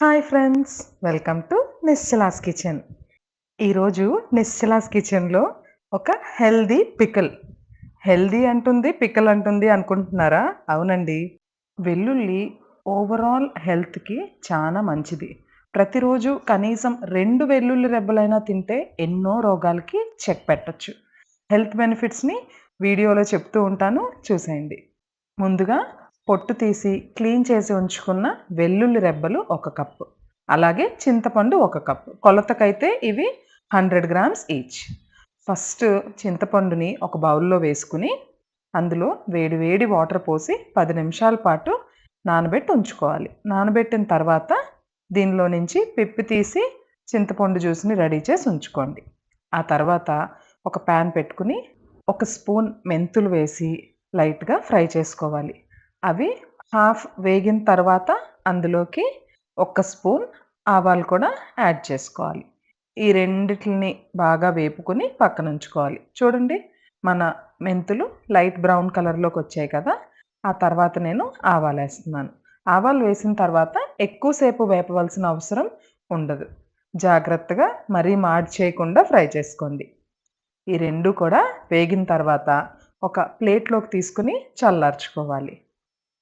Hi friends welcome to Nischala's kitchen. ఈరోజు నిశ్చలాస్ కిచెన్లో ఒక హెల్దీ పికల్. హెల్దీ అంటుంది పికల్ అంటుంది అనుకుంటున్నారా? అవునండి. వెల్లుల్లి ఓవరాల్ హెల్త్కి చాలా మంచిది. ప్రతిరోజు కనీసం రెండు వెల్లుల్లి రెబ్బలైనా తింటే ఎన్నో రోగాలకి చెక్ పెట్టచ్చు. హెల్త్ బెనిఫిట్స్ని వీడియోలో చెప్తూ ఉంటాను చూసేయండి. ముందుగా పొట్టు తీసి క్లీన్ చేసి ఉంచుకున్న వెల్లుల్లి రెబ్బలు ఒక కప్పు. అలాగే చింతపండు ఒక కప్పు. కొలతకైతే ఇవి హండ్రెడ్ గ్రామ్స్ ఈచ్. ఫస్ట్ చింతపండుని ఒక బౌల్లో వేసుకుని అందులో వేడి వేడి వాటర్ పోసి పది నిమిషాల పాటు నానబెట్టి ఉంచుకోవాలి. నానబెట్టిన తర్వాత దీనిలో నుంచి పిప్పి తీసి చింతపండు జ్యూస్ని రెడీ చేసి ఉంచుకోండి. ఆ తర్వాత ఒక ప్యాన్ పెట్టుకుని ఒక స్పూన్ మెంతులు వేసి లైట్గా ఫ్రై చేసుకోవాలి. అవి హాఫ్ వేగిన తర్వాత అందులోకి ఒక స్పూన్ ఆవాలు కూడా యాడ్ చేసుకోవాలి. ఈ రెండిటిని బాగా వేపుకుని పక్కన ఉంచుకోవాలి. చూడండి మన మెంతులు లైట్ బ్రౌన్ కలర్లోకి వచ్చాయి కదా ఆ తర్వాత నేను ఆవాలు వేస్తున్నాను. ఆవాలు వేసిన తర్వాత ఎక్కువసేపు వేపవలసిన అవసరం ఉండదు. జాగ్రత్తగా మరీ మాడి చేయకుండా ఫ్రై చేసుకోండి. ఈ రెండు కూడా వేగిన తర్వాత ఒక ప్లేట్లోకి తీసుకుని చల్లార్చుకోవాలి.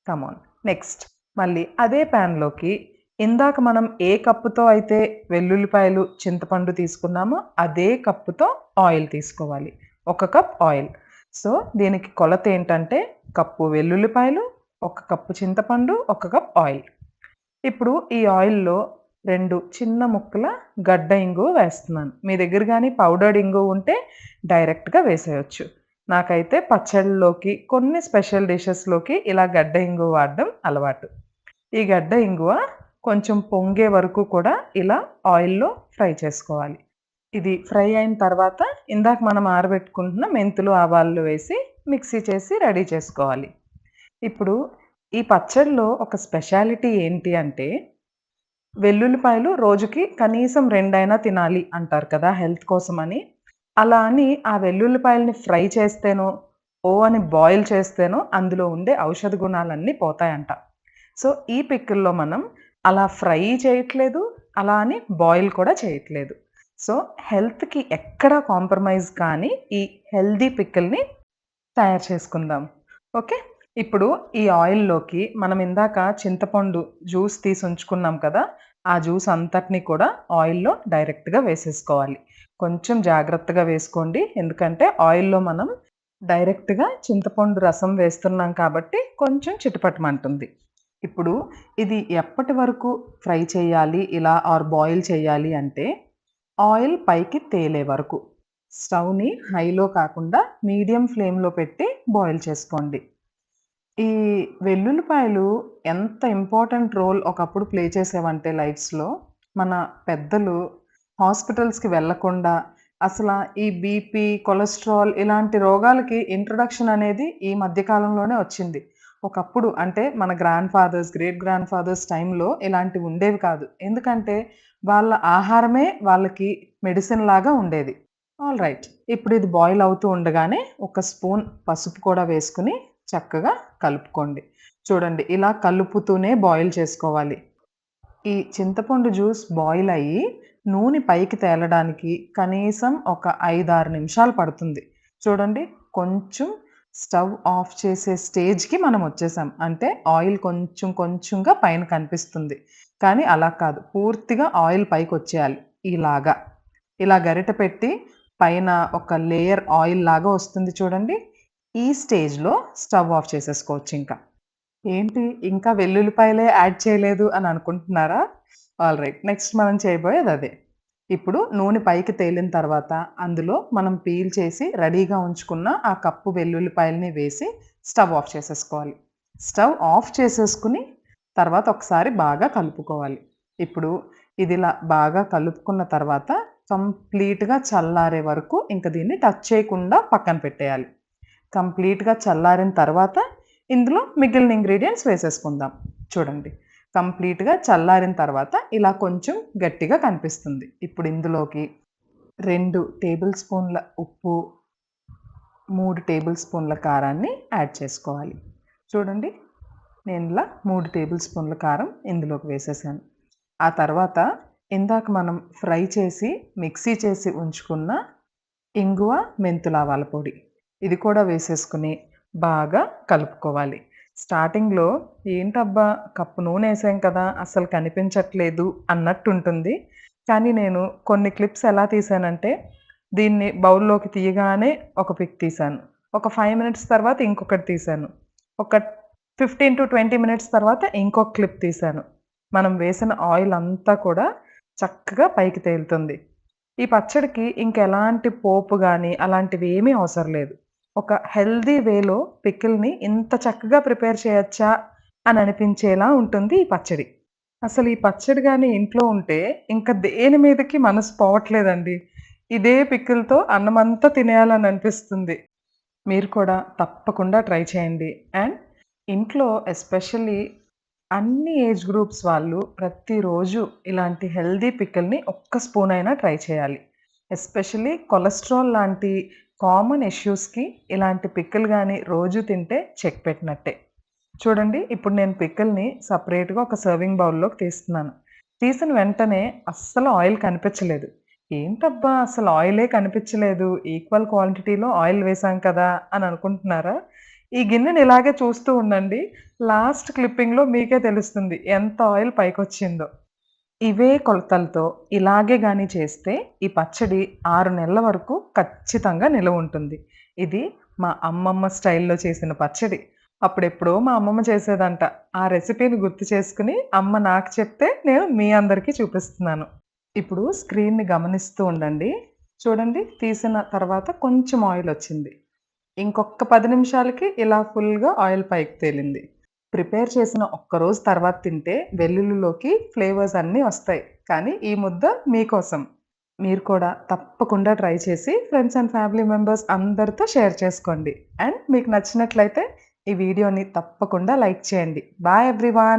కమాన్ నెక్స్ట్ మళ్ళీ అదే ప్యాన్లోకి ఇందాక మనం ఏ కప్పుతో అయితే వెల్లుల్లిపాయలు చింతపండు తీసుకున్నామో అదే కప్పుతో ఆయిల్ తీసుకోవాలి. ఒక కప్ ఆయిల్ సో దీనికి కొలత ఏంటంటే కప్పు వెల్లుల్లిపాయలు ఒక కప్పు చింతపండు ఒక కప్ ఆయిల్ ఇప్పుడు ఈ ఆయిల్లో రెండు చిన్న ముక్కల గడ్డ ఇంగు వేస్తున్నాను. మీ దగ్గర కానీ పౌడర్డ్ ఇంగు ఉంటే డైరెక్ట్గా వేసేయచ్చు. నాకైతే పచ్చళ్ళలోకి కొన్ని స్పెషల్ డిషెస్లోకి ఇలా గడ్డ ఇంగువ వాడడం అలవాటు. ఈ గడ్డ ఇంగువ కొంచెం పొంగే వరకు కూడా ఇలా ఆయిల్లో ఫ్రై చేసుకోవాలి. ఇది ఫ్రై అయిన తర్వాత ఇందాక మనం ఆరబెట్టుకుంటున్న మెంతులు ఆవాళ్ళు వేసి మిక్సీ చేసి రెడీ చేసుకోవాలి. ఇప్పుడు ఈ పచ్చడిలో ఒక స్పెషాలిటీ ఏంటి అంటే వెల్లుల్లిపాయలు రోజుకి కనీసం రెండైనా తినాలి అంటారు కదా హెల్త్ కోసమని. అలా అని ఆ వెల్లుల్లిపాయలని ఫ్రై చేస్తేనో ఓ అని బాయిల్ చేస్తేనో అందులో ఉండే ఔషధ గుణాలన్నీ పోతాయంట. సో ఈ పిక్కుల్లో మనం అలా ఫ్రై చేయట్లేదు అలా అని బాయిల్ కూడా చేయట్లేదు. సో హెల్త్కి ఎక్కడ కాంప్రమైజ్ కానీ ఈ హెల్దీ పిక్కుల్ని తయారు చేసుకుందాం. ఓకే? ఇప్పుడు ఈ ఆయిల్లోకి మనం ఇందాక చింతపండు జ్యూస్ తీసి ఉంచుకున్నాం కదా ఆ జ్యూస్ అంతటిని కూడా ఆయిల్లో డైరెక్ట్గా వేసేసుకోవాలి. కొంచెం జాగ్రత్తగా వేసుకోండి. ఎందుకంటే ఆయిల్లో మనం డైరెక్ట్గా చింతపండు రసం వేస్తున్నాం కాబట్టి కొంచెం చిటపటమంటుంది. ఇప్పుడు ఇది ఎప్పటి వరకు ఫ్రై చేయాలి ఇలా ఆర్ బాయిల్ చేయాలి అంటే ఆయిల్ పైకి తేలే వరకు. స్టవ్ని హైలో కాకుండా మీడియం ఫ్లేమ్లో పెట్టి బాయిల్ చేసుకోండి. ఈ వెల్లుల్లిపాయలు ఎంత ఇంపార్టెంట్ రోల్ ఒకప్పుడు ప్లే చేసేవంటే లైఫ్స్లో మన పెద్దలు హాస్పిటల్స్కి వెళ్ళకుండా అసలు ఈ బీపీ కొలెస్ట్రాల్ ఇలాంటి రోగాలకి ఇంట్రొడక్షన్ అనేది ఈ మధ్యకాలంలోనే వచ్చింది. ఒకప్పుడు అంటే మన grandfathers great grandfathers టైంలో ఇలాంటివి ఉండేవి కాదు. ఎందుకంటే వాళ్ళ ఆహారమే వాళ్ళకి మెడిసిన్ లాగా ఉండేది. ఆల్ రైట్ ఇప్పుడు ఇది బాయిల్ అవుతూ ఉండగానే ఒక స్పూన్ పసుపు కూడా వేసుకుని చక్కగా కలుపుకోండి. చూడండి ఇలా కలుపుతూనే బాయిల్ చేసుకోవాలి. ఈ చింతపండు జ్యూస్ బాయిల్ అయ్యి నూనె పైకి తేలడానికి కనీసం ఒక ఐదారు నిమిషాలు పడుతుంది. చూడండి కొంచెం స్టవ్ ఆఫ్ చేసే స్టేజ్కి మనం వచ్చేసాం. అంటే ఆయిల్ కొంచెం కొంచెంగా పైన కనిపిస్తుంది. కానీ అలా కాదు. పూర్తిగా ఆయిల్ పైకి వచ్చేయాలి. ఇలాగా. ఇలా గరిట పెట్టి పైన ఒక లేయర్ ఆయిల్ లాగా వస్తుంది చూడండి. ఈ స్టేజ్లో స్టవ్ ఆఫ్ చేసేసుకోవచ్చు ఇంకా. ఏంటి? ఇంకా వెల్లుల్లిపాయలే యాడ్ చేయలేదు అని అనుకుంటున్నారా? ఆల్ రైట్ నెక్స్ట్ మనం చేయబోయేది అదే. ఇప్పుడు నూనె పైకి తేలిన తర్వాత అందులో మనం పీల్ చేసి రెడీగా ఉంచుకున్న ఆ కప్పు వెల్లుల్లిపాయలని వేసి స్టవ్ ఆఫ్ చేసేసుకోవాలి. స్టవ్ ఆఫ్ చేసేసుకుని తర్వాత ఒకసారి బాగా కలుపుకోవాలి. ఇప్పుడు ఇది ఇలా బాగా కలుపుకున్న తర్వాత కంప్లీట్గా చల్లారే వరకు ఇంకా దీన్ని టచ్ చేయకుండా పక్కన పెట్టేయాలి. కంప్లీట్గా చల్లారిన తర్వాత ఇందులో మిగిలిన ఇంగ్రీడియంట్స్ వేసేసుకుందాం. చూడండి. కంప్లీట్గా చల్లారిన తర్వాత ఇలా కొంచెం గట్టిగా కనిపిస్తుంది. ఇప్పుడు ఇందులోకి రెండు టేబుల్ స్పూన్ల ఉప్పు మూడు టేబుల్ స్పూన్ల కారాన్ని యాడ్ చేసుకోవాలి. చూడండి నేను ఇలా మూడు టేబుల్ స్పూన్ల కారం ఇందులోకి వేసేసాను. ఆ తర్వాత ఇందాక మనం ఫ్రై చేసి మిక్సీ చేసి ఉంచుకున్న ఇంగువ మెంతుల ఆవాల పొడి ఇది కూడా వేసేసుకుని బాగా కలుపుకోవాలి. స్టార్టింగ్లో ఏంటబ్బా కప్పు నూనె వేసాం కదా అసలు కనిపించట్లేదు అన్నట్టు ఉంటుంది కానీ నేను కొన్ని క్లిప్స్ ఎలా తీసానంటే దీన్ని బౌల్లోకి తీయగానే ఒక పిక్ తీశాను ఒక ఫైవ్ మినిట్స్ తర్వాత ఇంకొకటి తీశాను ఒక ఫిఫ్టీన్ టు ట్వంటీ మినిట్స్ తర్వాత ఇంకొక క్లిప్ తీశాను మనం వేసిన ఆయిల్ అంతా కూడా చక్కగా పైకి తేలుతుంది. ఈ పచ్చడికి ఇంకెలాంటి పోపు కానీ అలాంటివి ఏమీ అవసరం లేదు. ఒక హెల్దీ వేలో పికిల్ని ఇంత చక్కగా ప్రిపేర్ చేయొచ్చా అని అనిపించేలా ఉంటుంది ఈ పచ్చడి. అసలు ఈ పచ్చడి కానీ ఇంట్లో ఉంటే ఇంకా దేని మీదకి మనసు పోవట్లేదండి. ఇదే పికిల్తో అన్నమంతా తినేయాలని అనిపిస్తుంది. మీరు కూడా తప్పకుండా ట్రై చేయండి. అండ్ ఇంట్లో ఎస్పెషల్లీ అన్ని ఏజ్ గ్రూప్స్ వాళ్ళు ప్రతిరోజు ఇలాంటి హెల్దీ పికిల్ని ఒక్క స్పూన్ అయినా ట్రై చేయాలి. ఎస్పెషల్లీ కొలెస్ట్రాల్ లాంటి కామన్ ఇష్యూస్కి ఇలాంటి పిక్కలు కానీ రోజు తింటే చెక్ పెట్టినట్టే. చూడండి ఇప్పుడు నేను పిక్కల్ని సపరేట్గా ఒక సర్వింగ్ బౌల్లోకి తీస్తున్నాను. తీసిన వెంటనే అస్సలు ఆయిల్ కనిపించలేదు. ఏంటబ్బా అసలు ఆయిలే కనిపించలేదు. ఈక్వల్ క్వాంటిటీలో ఆయిల్ వేసాం కదా అని అనుకుంటున్నారా? ఈ గిన్నెని ఇలాగే చూస్తూ ఉండండి. లాస్ట్ క్లిప్పింగ్లో మీకే తెలుస్తుంది ఎంత ఆయిల్ పైకొచ్చిందో. ఇవే కొలతలతో ఇలాగే కానీ చేస్తే ఈ పచ్చడి ఆరు నెలల వరకు ఖచ్చితంగా నిలవ ఉంటుంది. ఇది మా అమ్మమ్మ స్టైల్లో చేసిన పచ్చడి. అప్పుడెప్పుడో మా అమ్మమ్మ చేసేదంట. ఆ రెసిపీని గుర్తు చేసుకుని అమ్మ నాకు చెప్తే నేను మీ అందరికీ చూపిస్తున్నాను. ఇప్పుడు స్క్రీన్ని గమనిస్తూ ఉండండి. చూడండి తీసిన తర్వాత కొంచెం ఆయిల్ వచ్చింది. ఇంకొక పది నిమిషాలకి ఇలా ఫుల్గా ఆయిల్ పైకి తేలింది. ప్రిపేర్ చేసిన ఒక్క రోజు తర్వాత తింటే వెల్లుల్లిలోకి ఫ్లేవర్స్ అన్నీ వస్తాయి. కానీ ఈ ముద్ద మీకోసం. మీరు కూడా తప్పకుండా ట్రై చేసి ఫ్రెండ్స్ అండ్ ఫ్యామిలీ మెంబర్స్ అందరితో షేర్ చేసుకోండి. అండ్ మీకు నచ్చినట్లయితే ఈ వీడియోని తప్పకుండా లైక్ చేయండి. Bye everyone!